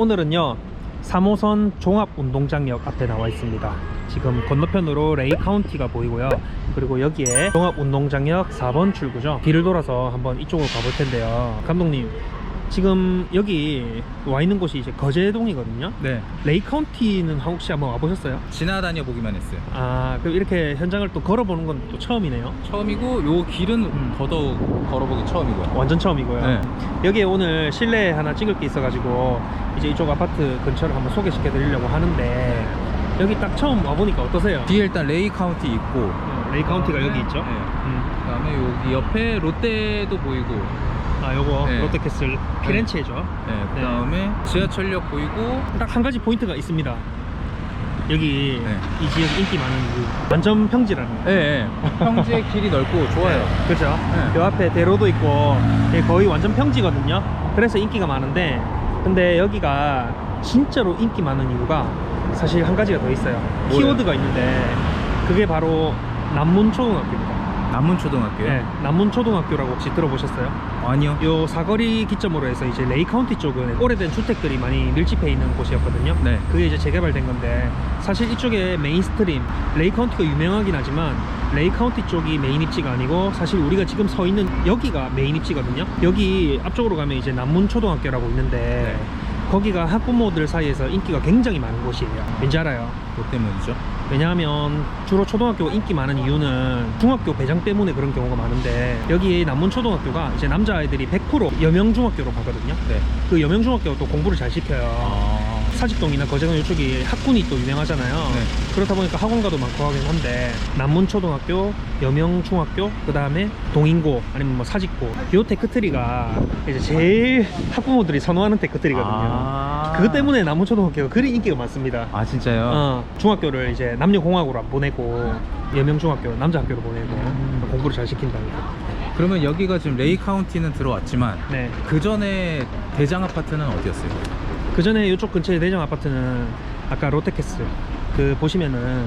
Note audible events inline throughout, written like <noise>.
오늘은요 3호선 종합운동장역 앞에 나와 있습니다. 지금 건너편으로 레이 카운티가 보이고요. 그리고 여기에 종합운동장역 4번 출구죠. 길을 돌아서 한번 이쪽으로 가볼 텐데요. 감독님 지금 여기 와 있는 곳이 이제 거제동이거든요 네. 레이 카운티는 혹시 한번 와보셨어요? 지나다녀 보기만 했어요. 아 그럼 이렇게 현장을 또 걸어보는 건 또 처음이네요 처음이고 요 길은 음. 더더욱 걸어보기 처음이고요. 완전 처음이고요 네. 여기에 오늘 실내 하나 찍을 게 있어가지고 이제 이쪽 아파트 근처를 한번 소개시켜 드리려고 하는데 여기 딱 처음 와보니까 어떠세요? 뒤에 일단 레이 카운티 있고 어, 레이 카운티가 여기 있죠? 네. 음. 그다음에 여기 옆에 롯데도 보이고 아 요거 네. 롯데캐슬 피렌체죠 네. 그 다음에 지하철역 보이고 딱 한 가지 포인트가 있습니다 여기 네. 이 지역 인기 많은 이유 완전 평지라는 거 네. 네. 평지의 <laughs> 길이 넓고 좋아요. 그죠? 네. 요 앞에 대로도 있고 이게 거의 완전 평지거든요 그래서 인기가 많은데 근데 여기가 진짜로 인기 많은 이유가 사실 한 가지가 더 있어요 뭐예요? 키워드가 있는데 그게 바로 남문초등학교입니다 남문초등학교요? 네, 남문초등학교라고 혹시 들어보셨어요? 아니요. 요 사거리 기점으로 해서 이제 레이 카운티 쪽은 오래된 주택들이 많이 밀집해 있는 곳이었거든요. 네. 그게 이제 재개발된 건데 사실 이쪽에 메인스트림 레이 카운티가 유명하긴 하지만 레이 카운티 쪽이 메인 입지가 아니고 사실 우리가 지금 서 있는 여기가 메인 입지거든요. 여기 앞쪽으로 가면 이제 남문초등학교라고 있는데 네. 거기가 학부모들 사이에서 인기가 굉장히 많은 곳이에요. 왠지 알아요? 뭐 때문이죠? 왜냐하면 주로 초등학교가 인기 많은 이유는 중학교 배장 때문에 그런 경우가 많은데 여기 남문초등학교가 이제 남자아이들이 100% 여명중학교로 가거든요. 네. 그 여명중학교가 또 공부를 잘 시켜요. 아. 사직동이나 거제동 이쪽이 학군이 또 유명하잖아요. 네. 그렇다 보니까 학원가도 많고 하긴 한데 남문초등학교, 여명중학교, 그 다음에 동인고 아니면 뭐 사직고 요 테크트리가 이제 제일 학부모들이 선호하는 테크트리거든요. 아. 그것 때문에 남문초등학교가 그리 인기가 많습니다. 아 진짜요? 어, 중학교를 이제 남녀공학으로 안 보내고 여명중학교 남자 학교로 보내고 음. 공부를 잘 시킨다니까. 그러면 여기가 지금 레이 카운티는 들어왔지만 네. 그 전에 대장 아파트는 어디였어요? 그 전에 이쪽 근처에 대정 아파트는 아까 롯데캐슬 그 보시면은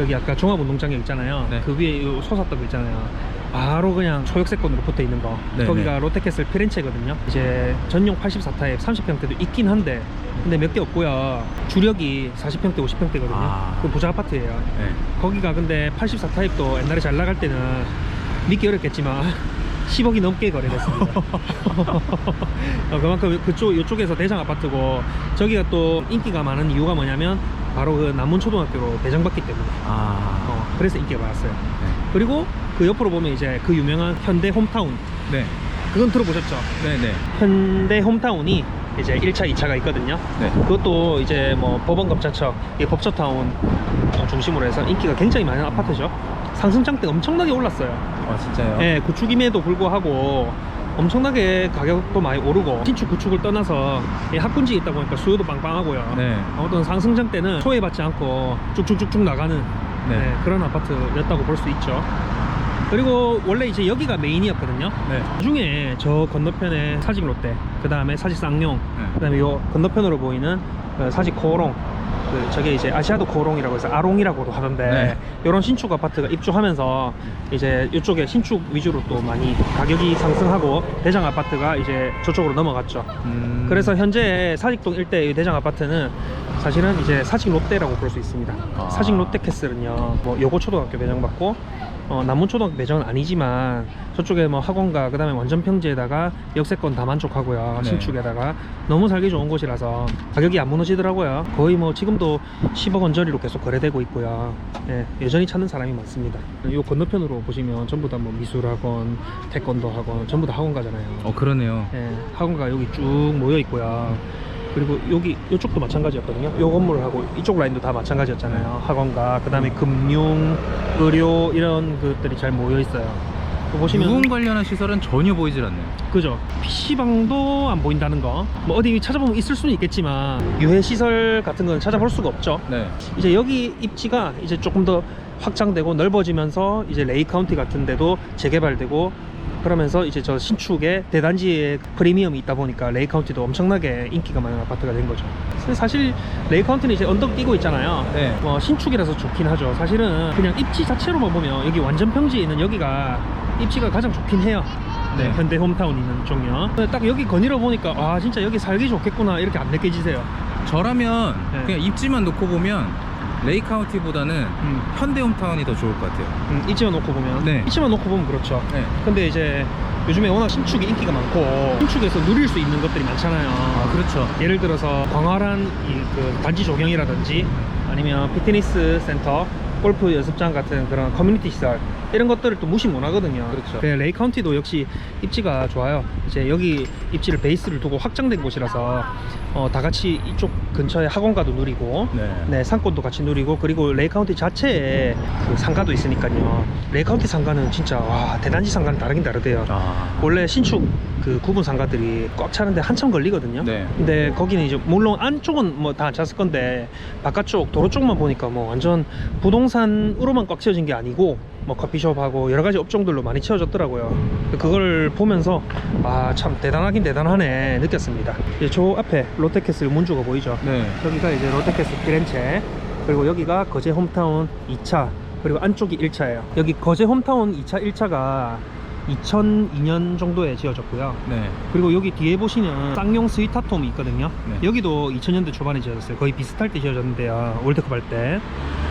여기 아까 종합운동장에 있잖아요. 네. 그 위에 요거 있잖아요. 바로 그냥 초역세권으로 붙어 있는 거. 네, 거기가 네. 롯데캐슬 피렌체거든요. 이제 전용 84타입 30평대도 있긴 한데 근데 몇 개 없고요. 주력이 40평대, 50평대거든요. 아. 그 부자 아파트예요. 네. 거기가 근데 84타입도 옛날에 잘 나갈 때는 믿기 어렵겠지만 10억이 넘게 거래됐습니다. <laughs> 어, 그만큼 그쪽 이쪽에서 대장 아파트고 저기가 또 인기가 많은 이유가 뭐냐면 바로 그 남문초등학교로 배정받기 때문에 아. 어, 그래서 인기가 많았어요. 네. 그리고 그 옆으로 보면 이제 그 유명한 현대 홈타운 네. 그건 들어보셨죠? 네네. 현대 홈타운이 이제 1차, 2차가 있거든요. 네. 그것도 이제 뭐 법원 검찰청, 이 법처타운 어, 중심으로 해서 인기가 굉장히 많은 아파트죠. 상승장대 엄청나게 올랐어요. 아 진짜요? 예, 구축임에도 불구하고 엄청나게 가격도 많이 오르고 신축 구축을 떠나서 이 학군지에 있다 보니까 수요도 빵빵하고요. 네. 아무튼 상승장 때는 소외받지 않고 쭉쭉쭉쭉 나가는 네. 네, 그런 아파트였다고 볼 수 있죠. 그리고 원래 이제 여기가 메인이었거든요. 네. 나중에 저 건너편에 사직 롯데, 그 다음에 사직 쌍용, 네. 그 다음에 요 건너편으로 보이는 그 사직 코오롱, 그 저게 이제 아시아도 코오롱이라고 해서 아롱이라고도 하던데 네. 이런 신축 아파트가 입주하면서 이제 이쪽에 신축 위주로 또 많이 가격이 상승하고 대장 아파트가 이제 저쪽으로 넘어갔죠. 음. 그래서 현재 사직동 일대의 대장 아파트는 사실은 이제 사직 롯데라고 볼 수 있습니다. 아. 사직 롯데캐슬은요, 뭐 요고 초등학교 배정받고 어, 남문 초등학교 배정은 아니지만 저쪽에 뭐 학원가 그다음에 완전 평지에다가 역세권 다 만족하고요. 네. 신축에다가 너무 살기 좋은 곳이라서 가격이 안 무너지더라고요. 거의 뭐 지금도 10억 원저리로 계속 거래되고 있고요. 예, 여전히 찾는 사람이 많습니다. 요 건너편으로 보시면 전부 다 뭐 미술학원, 태권도 학원, 전부 다 학원가잖아요. 어 그러네요. 예, 학원가 여기 쭉 모여 있고요. 그리고 여기 이쪽도 마찬가지였거든요. 요 건물하고 이쪽 라인도 다 마찬가지였잖아요. 학원가, 그다음에 금융, 의료 이런 것들이 잘 모여 있어요. 또 보시면 유흥 관련한 시설은 전혀 보이질 않네요. 그죠. PC방도 안 보인다는 거. 뭐 어디 찾아보면 있을 수는 있겠지만 유해 시설 같은 건 찾아볼 수가 없죠. 네. 이제 여기 입지가 이제 조금 더 확장되고 넓어지면서 이제 레이 카운티 같은 데도 재개발되고 그러면서 이제 저 신축에 대단지에 프리미엄이 있다 보니까 레이 카운티도 엄청나게 인기가 많은 아파트가 된 거죠. 사실 레이 카운티는 이제 언덕 뛰고 있잖아요. 네. 뭐 신축이라서 좋긴 하죠. 사실은 그냥 입지 자체로만 보면 여기 완전 평지에 있는 여기가 입지가 가장 좋긴 해요. 네, 네. 현대 홈타운 있는 쪽이요. 딱 여기 거닐어 보니까 아 진짜 여기 살기 좋겠구나 이렇게 안 느껴지세요. 저라면 네. 그냥 입지만 놓고 보면 레이 카운티보다는 음, 현대 홈타운이 더 좋을 것 같아요. 음, 이치만 놓고 보면, 네. 이치만 놓고 보면 그렇죠. 네. 근데 이제 요즘에 워낙 신축이 인기가 많고 신축에서 누릴 수 있는 것들이 많잖아요. 아 그렇죠. 예를 들어서 광활한 이그 단지 조경이라든지 아니면 피트니스 센터, 골프 연습장 같은 그런 커뮤니티 시설 이런 것들을 또 무시 못 하거든요. 그렇죠. 네, 레이 카운티도 역시 입지가 좋아요. 이제 여기 입지를 베이스를 두고 확장된 곳이라서 어, 다 같이 이쪽 근처에 학원가도 누리고 네. 네, 상권도 같이 누리고 그리고 레이 카운티 자체에 그 상가도 있으니까요. 레이 카운티 상가는 진짜 와 대단지 상가는 다르긴 다르대요. 아. 원래 신축 그 구분 상가들이 꽉 차는데 한참 걸리거든요. 네. 근데 거기는 이제 물론 안쪽은 뭐 다 안 찼을 건데 바깥쪽 도로 쪽만 보니까 뭐 완전 부동산으로만 꽉 채워진 게 아니고 뭐 커피숍하고 여러 가지 업종들로 많이 채워졌더라고요. 그걸 보면서 아 참 대단하긴 대단하네 느꼈습니다. 이제 저 앞에 롯데캐슬 문주가 보이죠? 네. 여기가 이제 롯데캐슬 피렌체 그리고 여기가 거제 홈타운 2차 그리고 안쪽이 1차예요. 여기 거제 홈타운 2차 1차가 2002년 정도에 지어졌고요. 네. 그리고 여기 뒤에 보시면 쌍용 스위타톰이 있거든요. 네. 여기도 2000년대 초반에 지어졌어요. 거의 비슷할 때 지어졌는데요. 월드컵 할 때.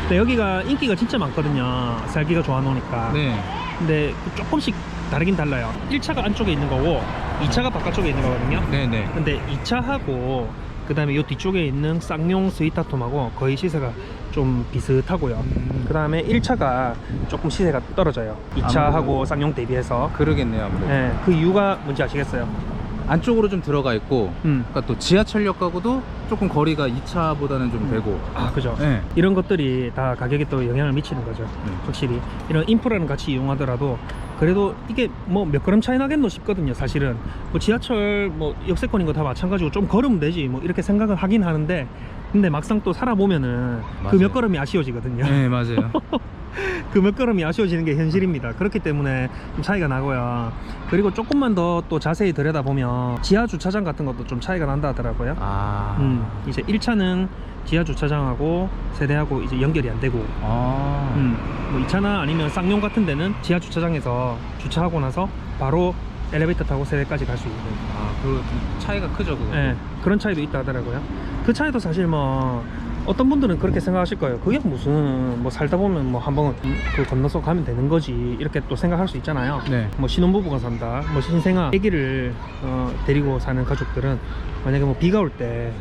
근데 여기가 인기가 진짜 많거든요. 살기가 좋아 놓으니까. 네. 근데 조금씩 다르긴 달라요. 1차가 안쪽에 있는 거고 2차가 바깥쪽에 있는 거거든요. 네. 네. 근데 2차하고 그 다음에 이 뒤쪽에 있는 쌍용 스위타톰하고 거의 시세가 좀 비슷하고요. 음. 그 다음에 1차가 조금 시세가 떨어져요. 2차하고 아무래도. 쌍용 대비해서. 그러겠네요 아무래도. 네, 그 이유가 뭔지 아시겠어요? 안쪽으로 좀 들어가 있고 음. 그러니까 또 지하철역하고도 조금 거리가 2차보다는 좀 음. 되고. 아, 그죠. 네. 이런 것들이 다 가격에 또 영향을 미치는 거죠. 네. 확실히 이런 인프라는 같이 이용하더라도 그래도 이게 뭐 몇 걸음 차이 나겠노 싶거든요. 사실은 뭐 지하철 뭐 역세권인 거 다 마찬가지고 좀 걸으면 되지 뭐 이렇게 생각을 하긴 하는데 근데 막상 또 살아보면은 그. 몇 걸음이 아쉬워지거든요. 네 맞아요. <laughs> <laughs> 그 몇 걸음이 아쉬워지는 게 현실입니다. 그렇기 때문에 좀 차이가 나고요. 그리고 조금만 더 또 자세히 들여다보면 지하 주차장 같은 것도 좀 차이가 난다 하더라고요. 아. 음, 이제 1차는 지하 주차장하고 세대하고 이제 연결이 안 되고 아. 음, 뭐 2차나 아니면 쌍용 같은 데는 지하 주차장에서 주차하고 나서 바로 엘리베이터 타고 세대까지 갈 수 있는 아, 그리고 좀 차이가 크죠 그거. 예, 그런 차이도 있다 하더라고요. 그 차이도 사실 뭐 어떤 분들은 그렇게 생각하실 거예요. 그게 무슨 뭐 살다 보면 뭐 한 번 그 건너서 가면 되는 거지 이렇게 또 생각할 수 있잖아요. 네. 뭐 신혼부부가 산다, 뭐 신생아 아기를 어, 데리고 사는 가족들은 만약에 뭐 비가 올때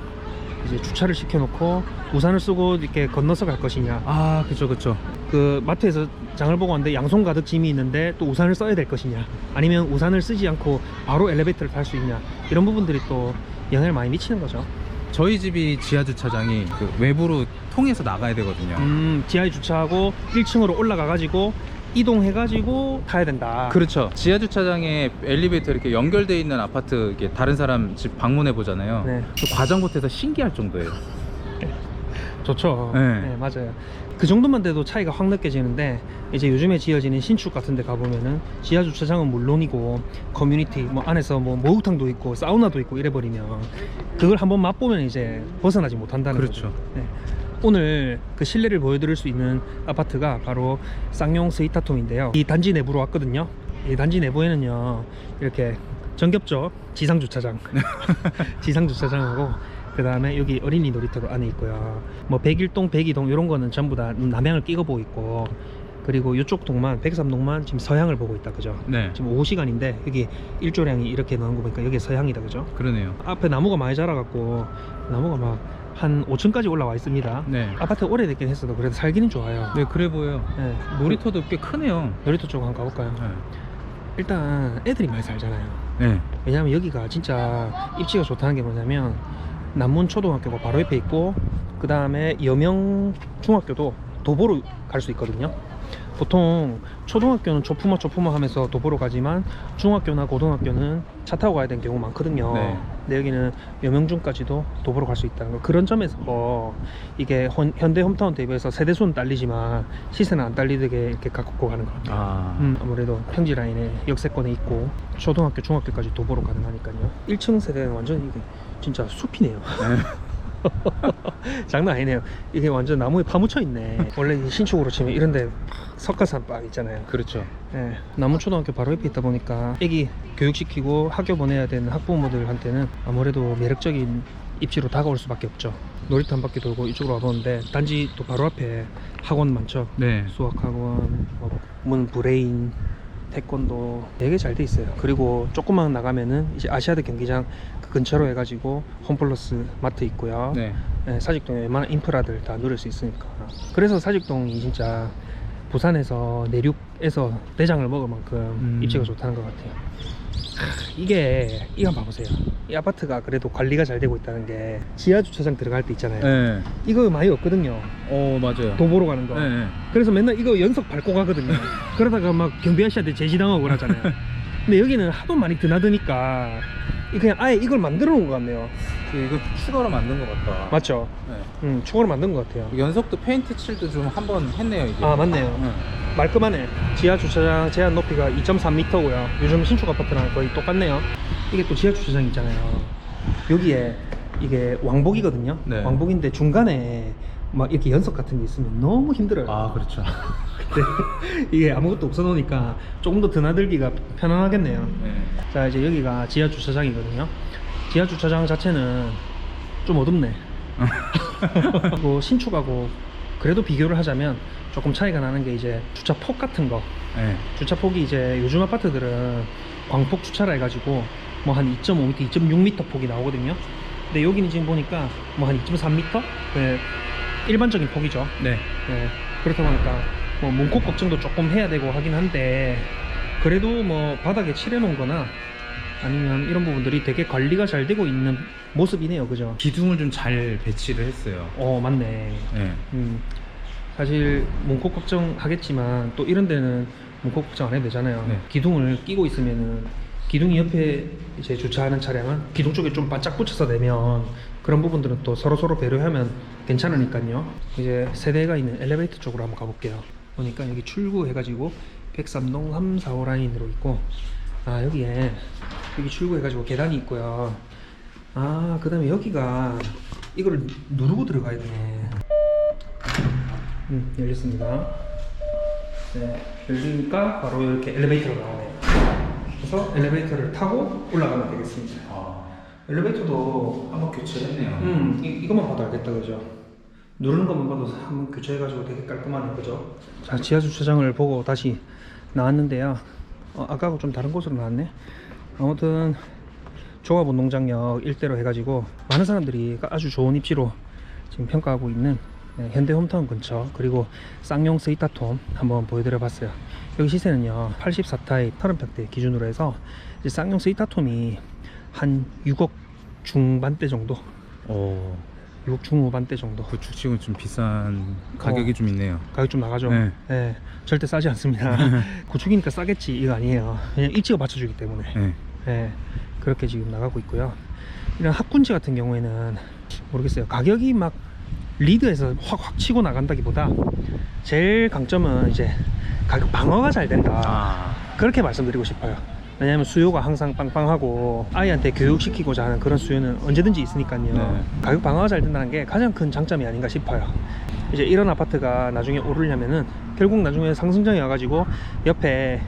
이제 주차를 시켜놓고 우산을 쓰고 이렇게 건너서 갈 것이냐, 아, 그쵸 그쵸. 그 마트에서 장을 보고 왔는데 양손 가득 짐이 있는데 또 우산을 써야 될 것이냐 아니면 우산을 쓰지 않고 바로 엘리베이터를 탈 수 있냐 이런 부분들이 또 영향을 많이 미치는 거죠 저희 집이 지하 주차장이 그 외부로 통해서 나가야 되거든요. 음 지하에 주차하고 1층으로 올라가 가지고 이동해 가지고 타야 된다 그렇죠. 지하 주차장에 엘리베이터 이렇게 연결돼 있는 아파트 이게 다른 사람 집 방문해 보잖아요. 네. 그 과정 못해서 신기할 정도예요. <laughs> 좋죠 네. 네. 맞아요 그 정도만 돼도 차이가 확 느껴지는데 이제 요즘에 지어지는 신축 같은 데 가보면은 지하 주차장은 물론이고 커뮤니티 뭐 안에서 뭐 목욕탕도 있고 사우나도 있고 이래버리면 그걸 한번 맛보면 이제 벗어나지 못한다는 그렇죠. 거죠 네. 오늘 그 실내를 보여드릴 수 있는 아파트가 바로 쌍용 스위타톰인데요. 이 단지 내부로 왔거든요. 이 단지 내부에는요 이렇게 정겹죠? 지상 주차장. <laughs> <laughs> 지상 주차장하고 그 다음에 여기 어린이 놀이터도 안에 있고요 뭐 101동 102동 이런 거는 전부 다 남향을 끼고 보고 있고 그리고 이쪽 동만 103동만 지금 서향을 보고 있다 그죠 네. 지금 오후 시간인데 여기 일조량이 이렇게 나온 거 보니까 여기 서향이다 그죠 그러네요. 앞에 나무가 많이 자라갖고 나무가 막 한 5층까지 올라와 있습니다 네. 아파트 오래됐긴 했어도 그래도 살기는 좋아요 네, 그래 보여요. 네. 놀이터도 꽤 크네요. 놀이터 쪽 한번 가볼까요 네. 일단 애들이 많이 살잖아요 네. 왜냐면 여기가 진짜 입지가 좋다는 게 뭐냐면 남문 초등학교가 바로 옆에 있고 그 다음에 여명 중학교도 도보로 갈 수 있거든요 보통 초등학교는 초품화 초품화 하면서 도보로 가지만 중학교나 고등학교는 차 타고 가야 되는 경우 많거든요 네. 근데 여기는 여명중까지도 도보로 갈 수 있다는 거 그런 점에서 뭐 이게 헌- 현대 홈타운 대비해서 세대수는 딸리지만 시세는 안 딸리게 이렇게 가꾸고 가는 것 같아요 아. 음, 아무래도 평지 라인에 역세권에 있고 초등학교, 중학교까지 도보로 가능하니까요. 1층 세대는 완전 이게 진짜 숲이네요. 네. <laughs> 장난 아니네요. 이게 완전 나무에 파묻혀 있네. 원래 이 신축으로 치면 이런데 석가산 바 있잖아요. 그렇죠. 예, 남원초등학교 바로 옆에 있다 보니까 애기 교육시키고 학교 보내야 되는 학부모들한테는 아무래도 매력적인 입지로 다가올 수밖에 없죠. 놀이터 한 바퀴 돌고 이쪽으로 와보는데 단지 또 바로 앞에 학원 많죠. 네. 수학학원, 뭐, 문 브레인, 태권도 되게 잘 돼 있어요. 그리고 조금만 나가면은 이제 아시아드 경기장 그 근처로 해가지고 홈플러스 마트 있고요. 네. 네, 사직동에 웬만한 인프라들 다 누릴 수 있으니까. 그래서 사직동이 진짜 부산에서 내륙에서 내장을 먹을 만큼 음. 입지가 좋다는 것 같아요. 아, 이게 이거 봐보세요. 이 아파트가 그래도 관리가 잘 되고 있다는 게 지하 주차장 들어갈 때 있잖아요. 네. 이거 많이 없거든요. 어 맞아요. 도 보러 가는 거. 네. 네. 그래서 맨날 이거 연속 밟고 가거든요. <laughs> 그러다가 막 경비 아저씨한테 제지당하고 그러잖아요. <laughs> 근데 여기는 하도 많이 드나드니까 이 그냥 아예 이걸 만들어 놓은 것 같네요. 이거 추가로 만든 것 같다. 맞죠? 네. 음, 추가로 만든 것 같아요. 연속도 페인트 칠도 좀 한번 했네요 이게. 아 맞네요. 네. 말끔하네. 지하 주차장 제한 높이가 2.3m고요. 요즘 신축 아파트랑 거의 똑같네요. 이게 또 지하 주차장 있잖아요. 여기에 이게 왕복이거든요. 네. 왕복인데 중간에 막 이렇게 연석 같은 게 있으면 너무 힘들어요. 아 그렇죠. <laughs> 근데 이게 아무것도 없어 놓으니까 조금 더 드나들기가 편안하겠네요. 네. 자 이제 여기가 지하 주차장이거든요. 지하 주차장 자체는 좀 어둡네. <laughs> 그리고 신축하고 그래도 비교를 하자면 조금 차이가 나는 게 이제 주차 폭 같은 거. 네. 주차 폭이 이제 요즘 아파트들은 광폭 주차라 해가지고 뭐 한 2.5m, 2.6m 폭이 나오거든요. 근데 여기는 지금 보니까 뭐 한 2.3m? 네, 일반적인 폭이죠. 네. 네, 그렇다 보니까 뭐 문콕 걱정도 조금 해야 되고 하긴 한데 그래도 뭐 바닥에 칠해 놓은 거나 아니면 이런 부분들이 되게 관리가 잘 되고 있는 모습이네요 그죠 기둥을 좀 잘 배치를 했어요. 어 맞네 네. 음 사실 문콕 걱정 하겠지만 또 이런 데는 문콕 걱정 안 해도 되잖아요 네. 기둥을 끼고 있으면은 기둥이 옆에 이제 주차하는 차량은 기둥 쪽에 좀 바짝 붙여서 내면 그런 부분들은 또 서로 서로 배려하면 괜찮으니까요. 이제 세대가 있는 엘리베이터 쪽으로 한번 가볼게요. 보니까 여기 출구해가지고 103동 3, 4호 라인으로 있고 아 여기에 여기 출구해가지고 계단이 있고요. 아 그 다음에 여기가 이거를 누르고 들어가야 되네. 음 열렸습니다. 네 열리니까 바로 이렇게 엘리베이터가 나오네요. 그래서 엘리베이터를 타고 올라가면 되겠습니다. 아, 엘리베이터도 한번 교체했네요. 음 이, 이것만 봐도 알겠다 그죠? 누르는 것만 봐도 한번 교체해가지고 되게 깔끔하네 그죠? 자 지하 주차장을 보고 다시 나왔는데요. 어, 아까하고 좀 다른 곳으로 나왔네. 아무튼 종합운동장역 일대로 해가지고 많은 사람들이 아주 좋은 입지로 지금 평가하고 있는 네, 현대 홈타운 근처 그리고 쌍용 스이타톰 한번 보여드려 봤어요. 여기 시세는요 84타입 30평대 기준으로 해서 이제 쌍용 스이타톰이 한 6억 중반대 정도, 어, 6억 중후반대 정도 구축치고는 좀 비싼 가격이 어. 좀 있네요. 가격 좀 나가죠. 네. 네, 절대 싸지 않습니다. <laughs> 고축이니까 싸겠지 이거 아니에요. 그냥 입지가 받쳐주기 때문에. 네. 네, 그렇게 지금 나가고 있고요. 이런 학군지 같은 경우에는 모르겠어요. 가격이 막 리드에서 확 확 치고 나간다기보다 제일 강점은 이제 가격 방어가 잘 된다. 아, 그렇게 말씀드리고 싶어요. 왜냐하면 수요가 항상 빵빵하고 아이한테 교육시키고자 하는 그런 수요는 언제든지 있으니까요. 네. 가격 방어가 잘 된다는 게 가장 큰 장점이 아닌가 싶어요. 이제 이런 아파트가 나중에 오르려면은 결국 나중에 상승장이 와가지고 옆에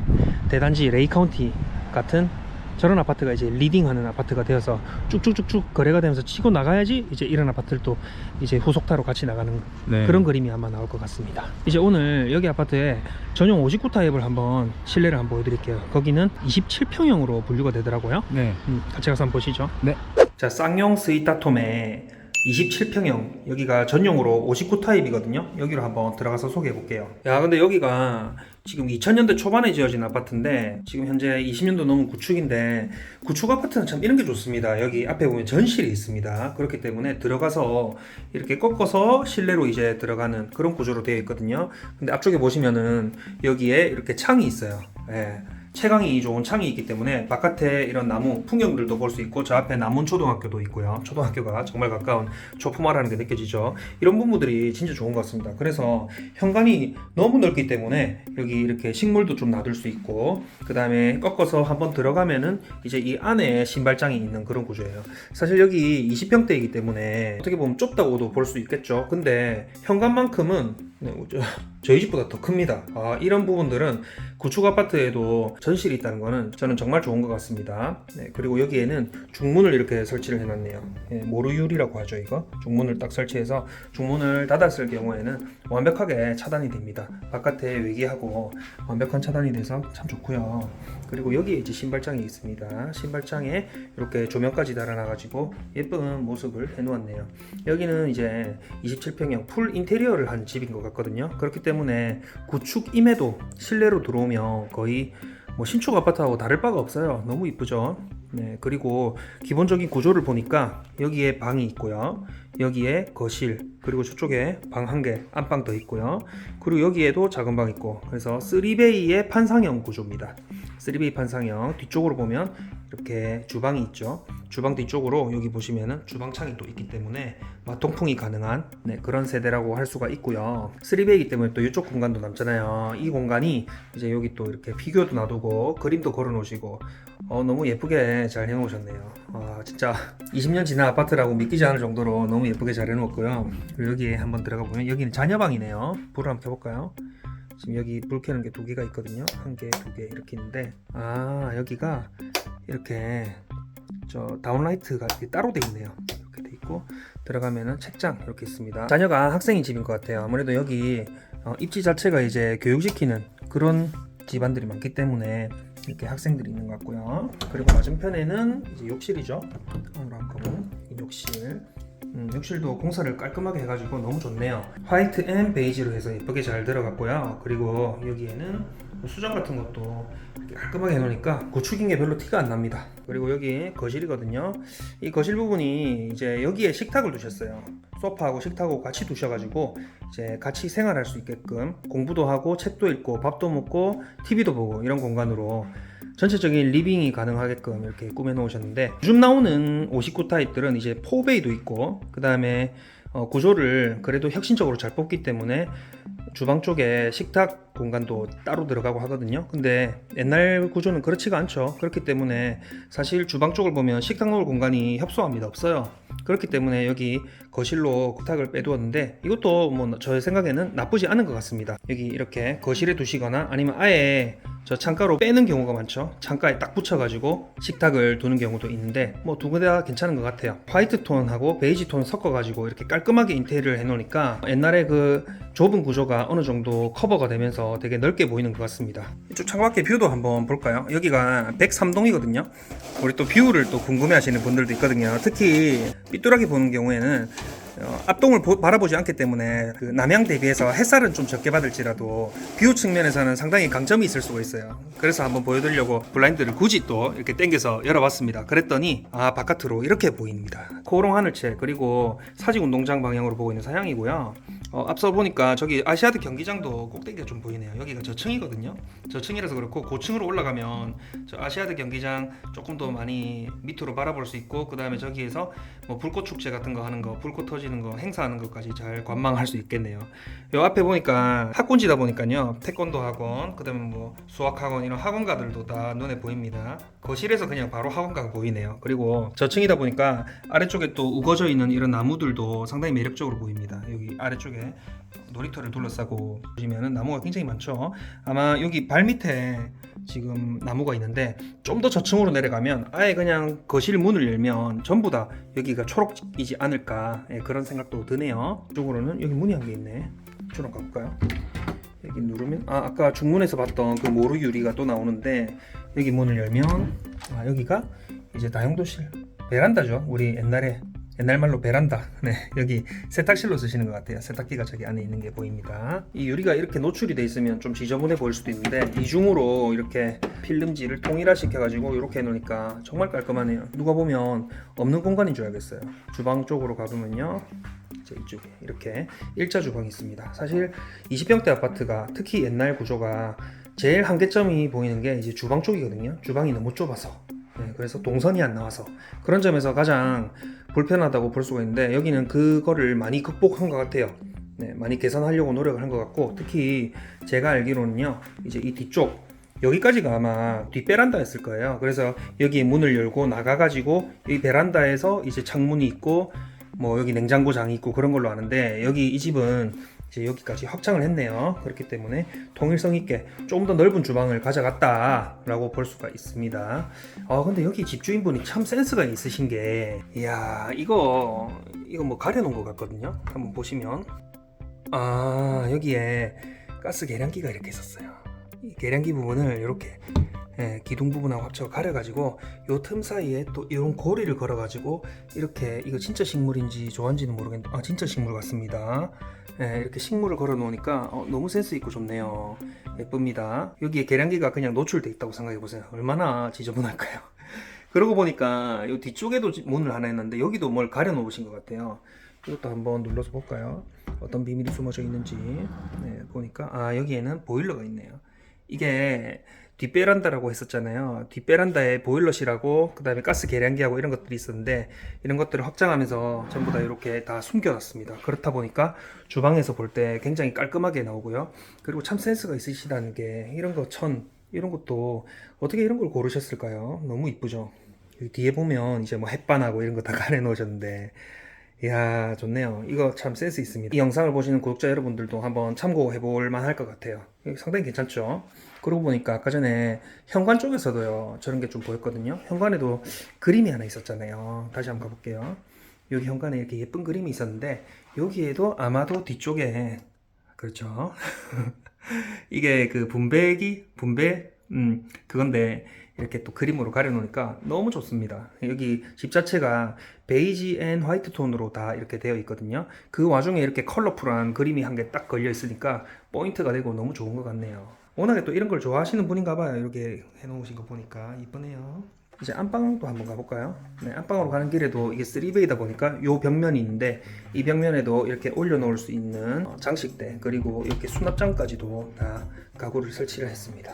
대단지 레이카운티 같은 저런 아파트가 이제 리딩하는 아파트가 되어서 쭉쭉쭉쭉 거래가 되면서 치고 나가야지 이제 이런 아파트를 또 이제 후속타로 같이 나가는 네. 그런 그림이 아마 나올 것 같습니다. 이제 오늘 여기 아파트에 전용 59 타입을 한번 실내를 한번 보여드릴게요. 거기는 27평형으로 분류가 되더라고요. 네. 음, 같이 가서 한번 보시죠. 네. 자, 쌍용 스이타톰의 27평형 여기가 전용으로 59 타입이거든요. 여기로 한번 들어가서 소개해 볼게요. 야, 근데 여기가 지금 2000년대 초반에 지어진 아파트인데 지금 현재 20년도 넘은 구축인데 구축 아파트는 참 이런 게 좋습니다. 여기 앞에 보면 전실이 있습니다. 그렇기 때문에 들어가서 이렇게 꺾어서 실내로 이제 들어가는 그런 구조로 되어 있거든요. 근데 앞쪽에 보시면은 여기에 이렇게 창이 있어요. 예. 채광이 좋은 창이 있기 때문에 바깥에 이런 나무 풍경들도 볼 수 있고 저 앞에 남문 초등학교도 있고요. 초등학교가 정말 가까운 초품화라는 게 느껴지죠. 이런 부분들이 진짜 좋은 것 같습니다. 그래서 현관이 너무 넓기 때문에 여기 이렇게 식물도 좀 놔둘 수 있고 그 다음에 꺾어서 한번 들어가면은 이제 이 안에 신발장이 있는 그런 구조예요. 사실 여기 20평대이기 때문에 어떻게 보면 좁다고도 볼 수 있겠죠. 근데 현관만큼은 네, 저- 저희 집보다 더 큽니다. 아, 이런 부분들은 구축 아파트에도 전실이 있다는 거는 저는 정말 좋은 것 같습니다. 네, 그리고 여기에는 중문을 이렇게 설치를 해놨네요. 예, 모루유리라고 하죠, 이거. 중문을 딱 설치해서 중문을 닫았을 경우에는 완벽하게 차단이 됩니다. 바깥에 외기하고 완벽한 차단이 돼서 참 좋고요. 그리고 여기에 이제 신발장이 있습니다. 신발장에 이렇게 조명까지 달아놔가지고 예쁜 모습을 해놓았네요. 여기는 이제 27평형 풀 인테리어를 한 집인 것 같거든요. 그렇기 때문에 구축임에도 실내로 들어오면 거의 뭐 신축 아파트하고 다를 바가 없어요. 너무 이쁘죠. 네, 그리고 기본적인 구조를 보니까 여기에 방이 있고요. 여기에 거실, 그리고 저쪽에 방 한 개, 안방 더 있고요. 그리고 여기에도 작은 방 있고, 그래서 3베이의 판상형 구조입니다. 3베이 판상형 뒤쪽으로 보면 이렇게 주방이 있죠. 주방 뒤쪽으로 여기 보시면은 주방창이 또 있기 때문에 마통풍이 가능한 네, 그런 세대라고 할 수가 있고요. 3베이기 때문에 또 이쪽 공간도 남잖아요. 이 공간이 이제 여기 또 이렇게 피규어도 놔두고 그림도 걸어 놓으시고 어, 너무 예쁘게 잘 해놓으셨네요. 아, 진짜 20년 지난 아파트라고 믿기지 않을 정도로 너무 예쁘게 잘 해놓았고요. 그리고 여기에 한번 들어가 보면 여기는 자녀방이네요. 불을 한번 켜볼까요? 지금 여기 불 켜는 게 두 개가 있거든요. 한 개, 두 개 이렇게 있는데 아 여기가 이렇게 저 다운라이트가 이렇게 따로 돼 있네요. 이렇게 돼 있고 들어가면은 책장 이렇게 있습니다. 자녀가 학생인 집인 것 같아요. 아무래도 여기 어, 입지 자체가 이제 교육시키는 그런 집안들이 많기 때문에 이렇게 학생들이 있는 것 같고요. 그리고 맞은편에는 이제 욕실이죠. 한번 가보면 이 욕실. 음, 욕실도 공사를 깔끔하게 해가지고 너무 좋네요. 화이트 앤 베이지로 해서 예쁘게 잘 들어갔고요. 그리고 여기에는 수정 같은 것도 깔끔하게 해놓으니까 구축인 게 별로 티가 안 납니다. 그리고 여기 거실이거든요. 이 거실 부분이 이제 여기에 식탁을 두셨어요. 소파하고 식탁하고 같이 두셔가지고 이제 같이 생활할 수 있게끔 공부도 하고 책도 읽고 밥도 먹고 TV도 보고 이런 공간으로 전체적인 리빙이 가능하게끔 이렇게 꾸며 놓으셨는데 요즘 나오는 59 타입들은 이제 포베이도 있고 그 다음에 어, 구조를 그래도 혁신적으로 잘 뽑기 때문에 주방 쪽에 식탁 공간도 따로 들어가고 하거든요. 근데 옛날 구조는 그렇지가 않죠. 그렇기 때문에 사실 주방 쪽을 보면 식탁 놓을 공간이 협소합니다. 없어요. 그렇기 때문에 여기 거실로 식탁을 빼두었는데 이것도 뭐 저의 생각에는 나쁘지 않은 것 같습니다. 여기 이렇게 거실에 두시거나 아니면 아예 저 창가로 빼는 경우가 많죠. 창가에 딱 붙여가지고 식탁을 두는 경우도 있는데 뭐 두 군데 다 괜찮은 것 같아요. 화이트 톤하고 베이지 톤 섞어가지고 이렇게 깔끔하게 인테리어를 해놓으니까 옛날에 그 좁은 구조가 어느 정도 커버가 되면서 되게 넓게 보이는 것 같습니다. 이쪽 창밖에 뷰도 한번 볼까요? 여기가 103동이거든요. 우리 또 뷰를 또 궁금해하시는 분들도 있거든요. 특히 삐뚤하게 보는 경우에는 어, 앞동을 보- 바라보지 않기 때문에 그 남향 대비해서 햇살은 좀 적게 받을지라도 뷰 측면에서는 상당히 강점이 있을 수가 있어요. 그래서 한번 보여드리려고 블라인드를 굳이 또 이렇게 당겨서 열어봤습니다. 그랬더니 아 바깥으로 이렇게 보입니다. 코롱 하늘채 그리고 사직 운동장 방향으로 보고 있는 사양이고요. 어, 앞서 보니까 저기 아시아드 경기장도 꼭대기가 좀 보이네요. 여기가 저층이거든요. 저층이라서 그렇고 고층으로 올라가면 저 아시아드 경기장 조금 더 많이 밑으로 바라볼 수 있고 그 다음에 저기에서 뭐 불꽃 축제 같은 거 하는 거, 불꽃 터지는 거, 행사하는 것까지 잘 관망할 수 있겠네요. 요 앞에 보니까 학군지다 보니까요. 태권도 학원, 그다음에 뭐 수학 학원 이런 학원가들도 다 눈에 보입니다. 거실에서 그냥 바로 학원가가 보이네요. 그리고 저층이다 보니까 아래쪽에 또 우거져 있는 이런 나무들도 상당히 매력적으로 보입니다. 여기 아래쪽에 놀이터를 둘러싸고 보시면은 나무가 굉장히 많죠. 아마 여기 발 밑에 지금 나무가 있는데 좀 더 저층으로 내려가면 아예 그냥 거실 문을 열면 전부 다 여기 가 초록이지 않을까 예, 그런 생각도 드네요. 이쪽으로는 여기 문이 한 개 있네. 이쪽으로 가볼까요? 여기 누르면 아 아까 중문에서 봤던 그 모루 유리가 또 나오는데 여기 문을 열면 아 여기가 이제 다용도실 베란다죠. 우리 옛날에 옛날 말로 베란다. <laughs> 네, 여기 세탁실로 쓰시는 것 같아요. 세탁기가 저기 안에 있는 게 보입니다. 이 유리가 이렇게 노출이 돼 있으면 좀 지저분해 보일 수도 있는데 이중으로 이렇게 필름지를 통일화 시켜가지고 이렇게 해놓으니까 정말 깔끔하네요. 누가 보면 없는 공간인 줄 알겠어요. 주방 쪽으로 가보면요. 이제 이쪽에 이렇게 일자 주방이 있습니다. 사실 20평대 아파트가 특히 옛날 구조가 제일 한계점이 보이는 게 이제 주방 쪽이거든요. 주방이 너무 좁아서. 네, 그래서 동선이 안 나와서 그런 점에서 가장 불편하다고 볼 수가 있는데 여기는 그거를 많이 극복한 것 같아요. 네, 많이 개선하려고 노력을 한 것 같고 특히 제가 알기로는요 이제 이 뒤쪽 여기까지가 아마 뒷베란다였을 거예요. 그래서 여기 문을 열고 나가가지고 이 베란다에서 이제 창문이 있고 뭐 여기 냉장고장이 있고 그런 걸로 아는데 여기 이 집은 이제 여기까지 확장을 했네요. 그렇기 때문에 통일성 있게 좀더 넓은 주방을 가져갔다라고 볼 수가 있습니다. 아 근데 여기 집주인분이 참 센스가 있으신 게 이야 이거 이거 뭐 가려놓은 것 같거든요. 한번 보시면 아 여기에 가스 계량기가 이렇게 있었어요. 이 계량기 부분을 이렇게 예, 기둥 부분하고 합쳐 가려가지고 요 틈 사이에 또 이런 고리를 걸어가지고 이렇게 이거 진짜 식물인지 좋아한지는 모르겠는데 아 진짜 식물 같습니다. 예, 이렇게 식물을 걸어 놓으니까 어, 너무 센스 있고 좋네요. 예쁩니다. 여기에 계량기가 그냥 노출돼 있다고 생각해 보세요. 얼마나 지저분할까요? <laughs> 그러고 보니까 이 뒤쪽에도 지- 문을 하나 했는데 여기도 뭘 가려 놓으신 것 같아요. 이것도 한번 눌러서 볼까요? 어떤 비밀이 숨어져 있는지 네, 보니까 아 여기에는 보일러가 있네요. 이게 뒷베란다라고 했었잖아요. 뒷베란다에 보일러실하고 그다음에 가스 계량기하고 이런 것들이 있었는데 이런 것들을 확장하면서 전부 다 이렇게 다 숨겨놨습니다. 그렇다 보니까 주방에서 볼 때 굉장히 깔끔하게 나오고요. 그리고 참 센스가 있으시다는 게 이런 거 천 이런 것도 어떻게 이런 걸 고르셨을까요? 너무 이쁘죠. 뒤에 보면 이제 뭐 햇반하고 이런 거 다 <laughs> 가려 놓으셨는데 이야 좋네요. 이거 참 센스 있습니다. 이 영상을 보시는 구독자 여러분들도 한번 참고해 볼 만할 것 같아요. 상당히 괜찮죠? 그러고 보니까 아까 전에 현관 쪽에서도요 저런 게 좀 보였거든요. 현관에도 그림이 하나 있었잖아요. 다시 한번 가볼게요. 여기 현관에 이렇게 예쁜 그림이 있었는데 여기에도 아마도 뒤쪽에 그렇죠. <laughs> 이게 그 분배기 분배 음 그건데 이렇게 또 그림으로 가려놓으니까 너무 좋습니다. 여기 집 자체가 베이지 앤 화이트 톤으로 다 이렇게 되어 있거든요. 그 와중에 이렇게 컬러풀한 그림이 한 개 딱 걸려 있으니까 포인트가 되고 너무 좋은 것 같네요. 워낙에 또 이런 걸 좋아하시는 분인가 봐요. 이렇게 해놓으신 거 보니까 이쁘네요. 이제 안방도 한번 가볼까요? 네, 안방으로 가는 길에도 이게 3베이다 보니까 요 벽면이 있는데 이 벽면에도 이렇게 올려놓을 수 있는 어, 장식대 그리고 이렇게 수납장까지도 다 가구를 설치를 했습니다.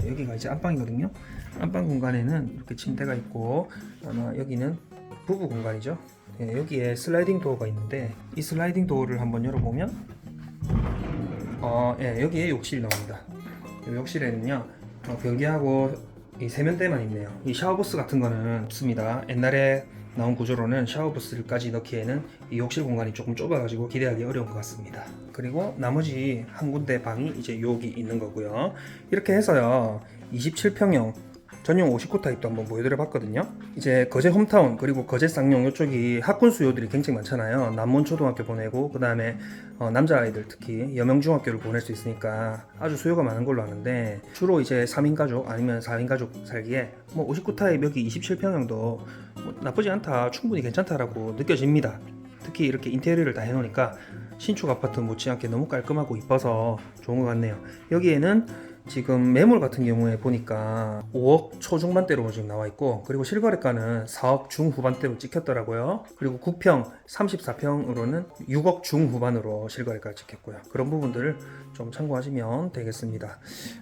자, 여기가 이제 안방이거든요. 안방 공간에는 이렇게 침대가 있고 아마 여기는 부부 공간이죠. 예, 여기에 슬라이딩 도어가 있는데 이 슬라이딩 도어를 한번 열어보면 어, 예, 여기에 욕실이 나옵니다. 이 욕실에는요 어, 변기하고 이 세면대만 있네요. 이 샤워부스 같은 거는 없습니다. 옛날에 나온 구조로는 샤워부스까지 넣기에는 이 욕실 공간이 조금 좁아가지고 기대하기 어려운 것 같습니다. 그리고 나머지 한 군데 방이 이제 여기 있는 거고요. 이렇게 해서요 27평형 전용 59 타입도 한번 보여드려 봤거든요. 이제 거제 홈타운 그리고 거제 쌍용 이쪽이 학군 수요들이 굉장히 많잖아요. 남문 초등학교 보내고 그 다음에 남자아이들 특히 여명중학교를 보낼 수 있으니까 아주 수요가 많은 걸로 아는데 주로 이제 3인 가족 아니면 4인 가족 살기에 뭐 59 타입 여기 27평형도 뭐 나쁘지 않다 충분히 괜찮다라고 느껴집니다. 특히 이렇게 인테리어를 다 해놓으니까 신축 아파트 못지않게 너무 깔끔하고 이뻐서 좋은 것 같네요. 여기에는 지금 매물 같은 경우에 보니까 5억 초중반대로 지금 나와 있고 그리고 실거래가는 4억 중후반대로 찍혔더라고요. 그리고 9평, 34평으로는 6억 중후반으로 실거래가 찍혔고요. 그런 부분들을 좀 참고하시면 되겠습니다.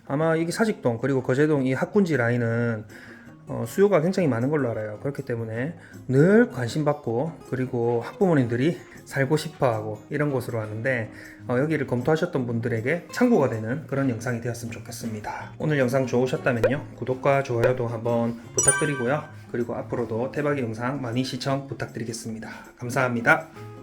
아마 이게 사직동 그리고 거제동 이 학군지 라인은 어, 수요가 굉장히 많은 걸로 알아요. 그렇기 때문에 늘 관심 받고 그리고 학부모님들이 살고 싶어하고 이런 곳으로 하는데 어, 여기를 검토하셨던 분들에게 참고가 되는 그런 영상이 되었으면 좋겠습니다. 오늘 영상 좋으셨다면요 구독과 좋아요도 한번 부탁드리고요. 그리고 앞으로도 대박의 영상 많이 시청 부탁드리겠습니다. 감사합니다.